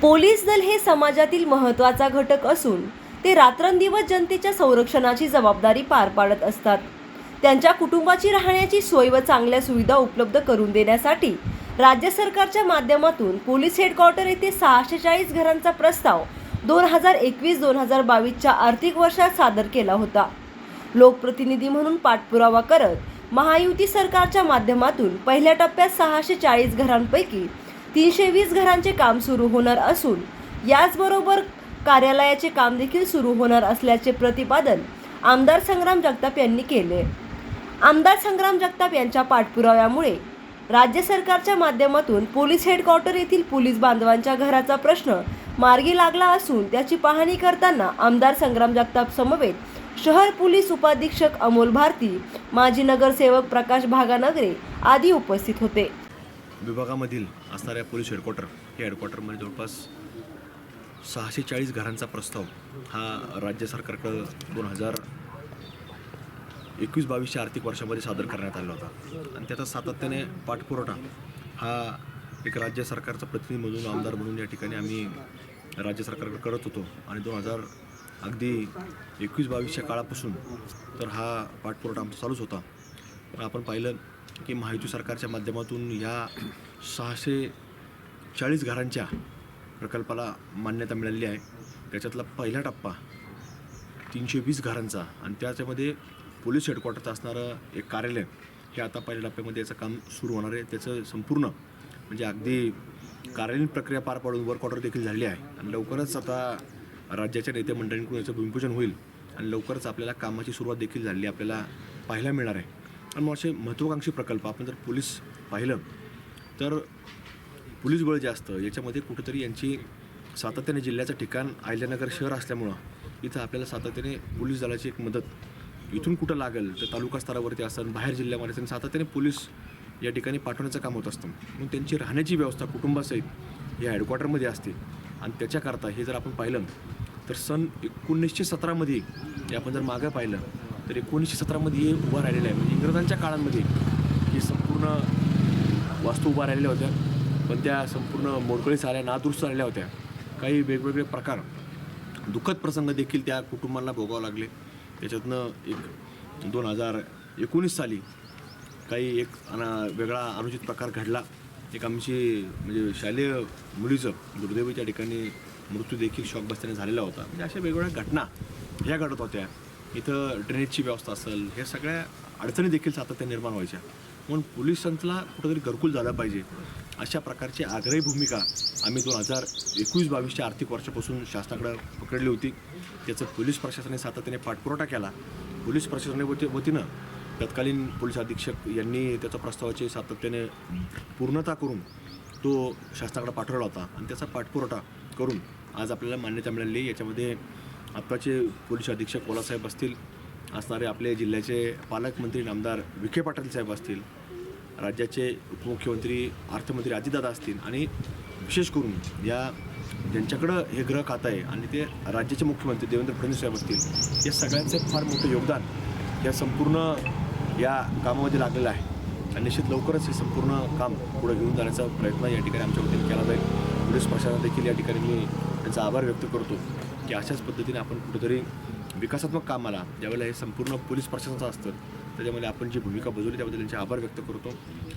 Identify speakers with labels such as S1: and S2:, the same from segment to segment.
S1: Police दल हे समाजातील महत्त्वाचा घटक असून ते रात्रंदिवस जनतेच्या संरक्षणाची जबाबदारी पार पाडत असतात. त्यांच्या कुटुंबाची राहण्याची सोय व चांगल्या सुविधा उपलब्ध करून देण्यासाठी राज्य सरकारच्या माध्यमातून पोलीस हेडक्वार्टर येथे सहाशे चाळीस घरांचा प्रस्ताव दोन हजार एकवीस दोन हजार बावीसच्या आर्थिक वर्षात सादर केला होता. लोकप्रतिनिधी म्हणून पाठपुरावा करत महायुती सरकारच्या माध्यमातून पहिल्या टप्प्यात सहाशे चाळीस घरांपैकी तीनशे वीस घरांचे काम सुरू होणार असून याचबरोबर कार्यालयाचे काम देखील सुरू होणार असल्याचे प्रतिपादन आमदार संग्राम जगताप यांनी केले. आमदार संग्राम जगताप यांच्या पाठपुराव्यामुळे राज्य सरकारच्या माध्यमातून पोलीस हेडक्वार्टर येथील पोलीस बांधवांच्या घराचा प्रश्न मार्गी लागला असून त्याची पाहणी करताना आमदार संग्राम जगताप समवेत शहर पोलीस उपाधीक्षक अमोल भारती माजी नगरसेवक प्रकाश भागानगरे आदी उपस्थित होते.
S2: विभागामधील असणाऱ्या पोलीस हेडक्वार्टर या हेडक्वार्टरमध्ये जवळपास सहाशे चाळीस घरांचा प्रस्ताव हा राज्य सरकारकडं दोन हजार एकवीस बावीसच्या आर्थिक वर्षामध्ये सादर करण्यात आला होता. आणि त्याचा सातत्याने पाठपुरवठा हा एक राज्य सरकारचा प्रतिनिधी म्हणून आमदार म्हणून या ठिकाणी आम्ही राज्य सरकारकडे करत होतो. आणि दोन हजार अगदी एकवीस बावीसच्या काळापासून तर हा पाठपुरवठा आमचा चालूच होता. पण आपण पाहिलं की महायुती सरकारच्या माध्यमातून या सहाशे चाळीस घरांच्या प्रकल्पाला मान्यता मिळालेली आहे. त्याच्यातला पहिला टप्पा तीनशे वीस घरांचा आणि त्याच्यामध्ये पोलीस हेडक्वार्टरचं असणारं एक कार्यालय हे आता पहिल्या टप्प्यामध्ये याचं काम सुरू होणार आहे. त्याचं संपूर्ण म्हणजे अगदी कार्यालयीन प्रक्रिया पार पाडून वर्क ऑर्डर देखील झाली आहे. आणि लवकरच आता राज्याच्या नेते मंडळींकडून याचं भूमिपूजन होईल आणि लवकरच आपल्याला कामाची सुरुवात देखील झाली आपल्याला पाहायला मिळणार आहे. आणि मग असे महत्त्वाकांक्षी प्रकल्प आपण जर पोलीस पाहिलं तर पोलीस बळ जे असतं याच्यामध्ये कुठंतरी यांची सातत्याने जिल्ह्याचं ठिकाण अहिल्यानगर शहर असल्यामुळं इथं आपल्याला सातत्याने पोलीस दलाची एक मदत इथून कुठं लागेल तर तालुका स्तरावरती असेल बाहेर जिल्ह्यामध्ये असेल सातत्याने पोलीस या ठिकाणी पाठवण्याचं काम होत असतं. मग त्यांची राहण्याची व्यवस्था कुटुंबासहित या हेडक्वार्टरमध्ये असते. आणि त्याच्याकरता हे जर आपण पाहिलं तर सन एकोणीसशे सतरामध्ये हे आपण जर मागं पाहिलं तर एकोणीसशे सतरामध्ये हे उभं राहिलेलं आहे? म्हणजे इंग्रजांच्या काळामध्ये ही संपूर्ण वास्तू उभा राहिलेल्या होत्या पण त्या संपूर्ण मोडकळीस आल्या नादुरुस्त झालेल्या होत्या. काही वेगवेगळे प्रकार. दुःखद प्रसंग देखील त्या कुटुंबांना भोगावं लागले. त्याच्यातनं एक दोन हजार एकोणीस साली काही एक अना- वेगळा अनुचित प्रकार घडला. एक आमची म्हणजे शालेय मुलीचं दुर्दैवी त्या ठिकाणी मृत्यू देखील शॉक बसल्याने झालेला होता. म्हणजे अशा वेगवेगळ्या घटना ह्या घडत होत्या. इथं ड्रेनेजची व्यवस्था असेल ह्या सगळ्या अडचणी देखील सातत्याने निर्माण व्हायच्या. म्हणून पोलिसांतला कुठंतरी घरकुल झाला पाहिजे. अशा प्रकारची आग्रही भूमिका आम्ही दोन हजार एकवीस बावीसच्या आर्थिक वर्षापासून शासनाकडं पकडली होती. त्याचं पोलीस प्रशासनाने सातत्याने पाठपुरवठा केला. पोलीस प्रशासनाने वतीनं तत्कालीन पोलीस अधीक्षक यांनी त्याच्या प्रस्तावाची सातत्याने पूर्णता करून तो शासनाकडे पाठवला होता. आणि त्याचा पाठपुरवठा करून आज आपल्याला मान्यता मिळाली. याच्यामध्ये आत्ताचे पोलीस अधीक्षक कोलासाहेब असतील असणारे आपले जिल्ह्याचे पालकमंत्री नामदार विखे पाटील साहेब असतील राज्याचे उपमुख्यमंत्री अर्थमंत्री अजितदादा असतील आणि विशेष करून या ज्यांच्याकडं हे ग्रह खातं आहे आणि ते राज्याचे मुख्यमंत्री देवेंद्र फडणवीस साहेब असतील या सगळ्यांचं फार मोठं योगदान या संपूर्ण या कामामध्ये लागलेलं आहे. आणि निश्चित लवकरच हे संपूर्ण काम पुढे घेऊन जाण्याचा प्रयत्न या ठिकाणी आमच्या वतीने केला जाईल. पोलीस प्रशासन देखील या ठिकाणी मी त्यांचा आभार व्यक्त करतो की अशाच पद्धतीने आपण कुठेतरी विकासात्मक कामाला ज्यावेळेला हे संपूर्ण पोलीस प्रशासनाचं असतं त्याच्यामध्ये आपण जी भूमिका बजवली त्याबद्दल त्यांचे आभार व्यक्त करतो.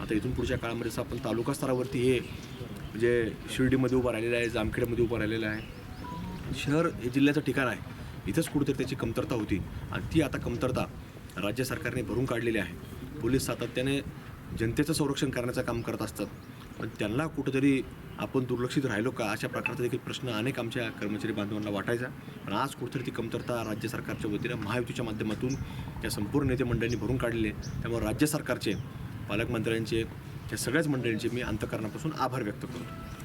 S2: आता इथून पुढच्या काळामध्ये जसं आपण तालुका स्तरावरती हे म्हणजे शिर्डीमध्ये उभं राहिलेलं आहे जामखेडमध्ये उभं राहिलेलं आहे शहर हे जिल्ह्याचं ठिकाण आहे इथंच कुठेतरी त्याची कमतरता होती. आणि ती आता कमतरता राज्य सरकारने भरून काढलेली आहे. पोलीस सातत्याने जनतेचं संरक्षण करण्याचं काम करत असतात. पण त्यांना कुठंतरी आपण दुर्लक्षित राहिलो का? अशा प्रकारचा देखील प्रश्न अनेक आमच्या कर्मचारी बांधवांना वाटायचा. पण आज कुठेतरी ती कमतरता राज्य सरकारच्या वतीनं महायुतीच्या माध्यमातून त्या संपूर्ण नेते मंडळींनी भरून काढले त्यामुळे राज्य सरकारचे पालकमंत्र्यांचे त्या सगळ्याच मंडळींचे मी अंतकरणापासून आभार व्यक्त करतो.